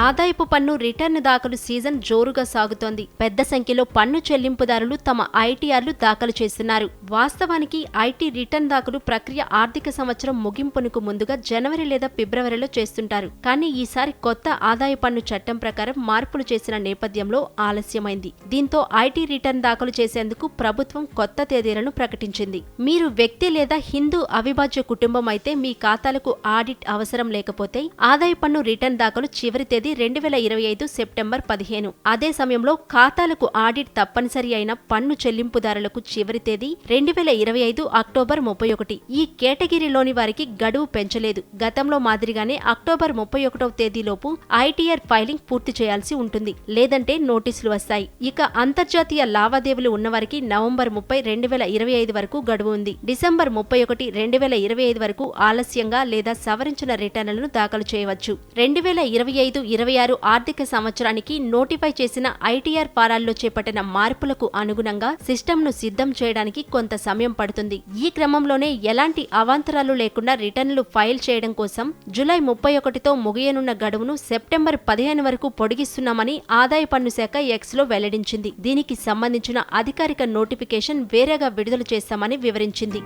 ఆదాయపు పన్ను రిటర్న్ దాఖలు సీజన్ జోరుగా సాగుతోంది. పెద్ద సంఖ్యలో పన్ను చెల్లింపుదారులు తమ ఐటీఆర్లు దాఖలు చేస్తున్నారు. వాస్తవానికి ఐటీ రిటర్న్ దాఖలు ప్రక్రియ ఆర్థిక సంవత్సరం ముగింపునకు ముందుగా జనవరి లేదా ఫిబ్రవరిలో చేస్తుంటారు. కానీ ఈసారి కొత్త ఆదాయ పన్ను చట్టం ప్రకారం మార్పులు చేసిన నేపథ్యంలో ఆలస్యమైంది. దీంతో ఐటీ రిటర్న్ దాఖలు చేసేందుకు ప్రభుత్వం కొత్త తేదీలను ప్రకటించింది. మీరు వ్యక్తి లేదా హిందూ అవిభాజ్య కుటుంబం అయితే మీ ఖాతాలకు ఆడిట్ అవసరం లేకపోతే ఆదాయ పన్ను రిటర్న్ దాఖలు చివరి తేదీ రెండు వేల ఇరవై ఐదు సెప్టెంబర్ పదిహేను. అదే సమయంలో ఖాతాలకు ఆడిట్ తప్పనిసరి అయిన పన్ను చెల్లింపుదారులకు చివరి తేదీ రెండు వేల ఇరవై ఐదు అక్టోబర్ ముప్పై ఒకటి. ఈ కేటగిరీలోని వారికి గడువు పెంచలేదు. గతంలో మాదిరిగానే అక్టోబర్ ముప్పై ఒకటవ తేదీలోపు ఐటీఆర్ ఫైలింగ్ పూర్తి చేయాల్సి ఉంటుంది. లేదంటే నోటీసులు వస్తాయి. ఇక అంతర్జాతీయ లావాదేవీలు ఉన్నవారికి నవంబర్ ముప్పై రెండు వేల ఇరవై ఐదు వరకు గడువు ఉంది. డిసెంబర్ ముప్పై ఒకటి రెండు వేల ఇరవై ఐదు వరకు ఆలస్యంగా లేదా సవరించిన రిటర్నులను దాఖలు చేయవచ్చు. రెండు వేల ఇరవై ఐదు ఇరవై ఆరు ఆర్థిక సంవత్సరానికి నోటిఫై చేసిన ఐటీఆర్ ఫారాల్లో చేపట్టిన మార్పులకు అనుగుణంగా సిస్టమ్ను సిద్ధం చేయడానికి కొంత సమయం పడుతుంది. ఈ క్రమంలోనే ఎలాంటి అవాంతరాలు లేకుండా రిటర్న్లు ఫైల్ చేయడం కోసం జులై ముప్పై ఒకటితో ముగియనున్న గడువును సెప్టెంబర్ పదిహేను వరకు పొడిగిస్తున్నామని ఆదాయ పన్ను శాఖ ఎక్స్లో వెల్లడించింది. దీనికి సంబంధించిన అధికారిక నోటిఫికేషన్ వేరేగా విడుదల చేస్తామని వివరించింది.